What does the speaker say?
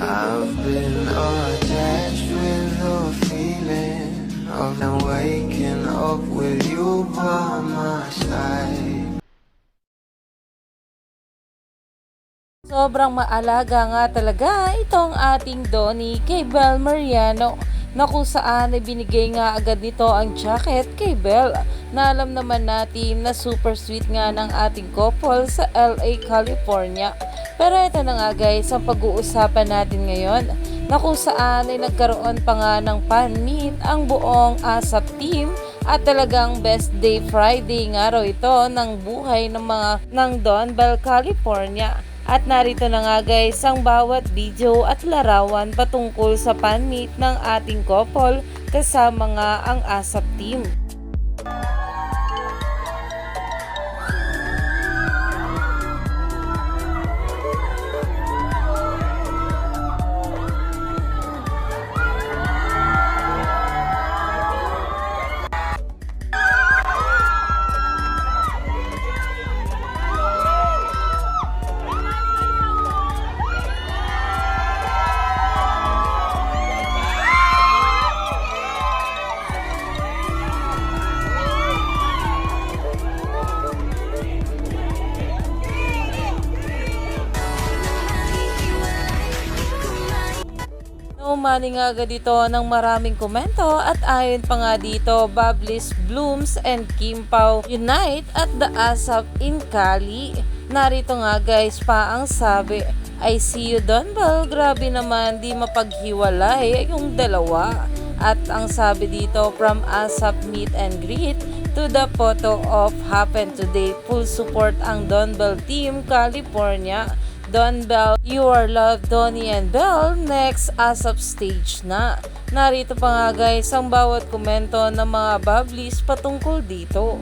I've been attached with the feeling of now waking up with you by my side. Sobrang maalaga nga talaga itong ating Donnie kay Bel Mariano na kung saan ay binigay nga agad nito ang jacket kay Bel na alam naman natin na super sweet nga ng ating couple sa LA, California. Pero ito na nga guys, ang pag-uusapan natin ngayon na kung saan ay nagkaroon pa nga ng fan meet ang buong ASAP team at talagang best day Friday nga raw ito ng buhay ng mga ng Don Bell, California. At narito na nga guys ang bawat video at larawan patungkol sa fan meet ng ating couple kasama nga ang ASAP team. Umani nga agad ito ng maraming komento at ayon pa nga dito, Bablis Blooms and Kim unite at the ASAP in Cali. Narito nga guys pa ang sabi, I see you Don Bell, grabe naman di mapaghiwalay yung dalawa. At ang sabi dito from ASAP meet and greet to the photo of happen today. Full support ang Don Bell Team California. Don Bell, You Are Loved, Donnie and Bell, next ASAP stage na. Narito pa nga guys ang bawat komento ng mga bablis patungkol dito.